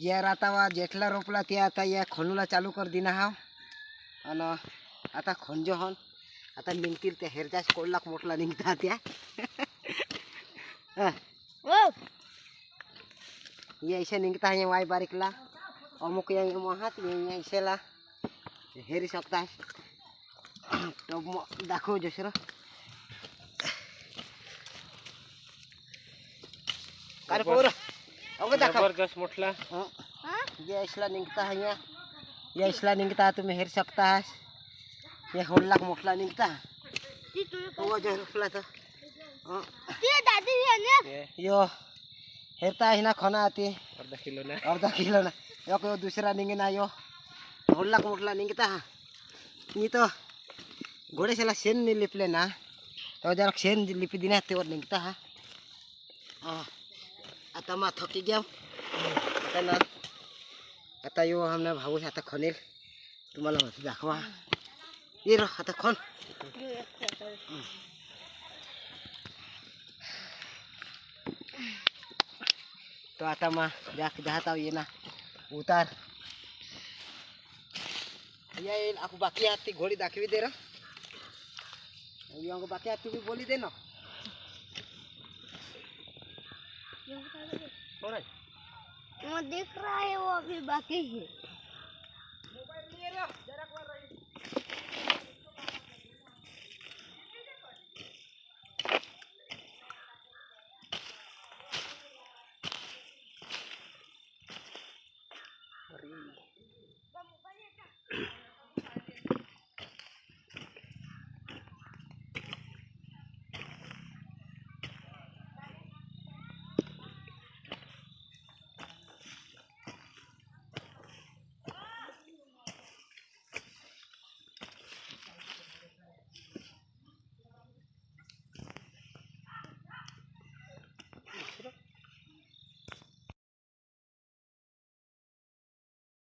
यार आता वा जेठला रोपला ते आता या खणूला चालू कर दिना हा आणि आता खणजो हन। आता निघतील त्या हेरच्याच कोडलाक मोठला निघता त्या। हा, ये ऐसे निघता है वाई बारीकला। अमुक ये महात ये ऐसेला। हेरी शकता तो मग दाखव जसर अरे पोर। ज़बरदस्त मोठला। हं. इसला निघता है यहाँ ये इसला निघता है तुम्हें हेर सकता है। ये होडलाक मोठला निघता तो यो हेरता है ना खाना आती अर्धा किलो ना। अर्धा किलो ना। यो को दुसरा निघना यो। होडलाक मोठला निघता हा। मी तो घोडेशाला शेण नाही लिपले ना। तो जरा शेण लिपी दिना तेवर निघता हा। हा. आता मा थकी गया आता ना आता यो हमने भाऊ आता खनेल तुम्हाला होती दाखवा ये रो आता खन तो आता मा जाक जाता ये ना उतार या येईल aku बाकी आहात ती घोडी दाखवी दे र यो बाकी आहात तुम्ही बोली दे ना वो दिख रहा है वो अभी बाकी है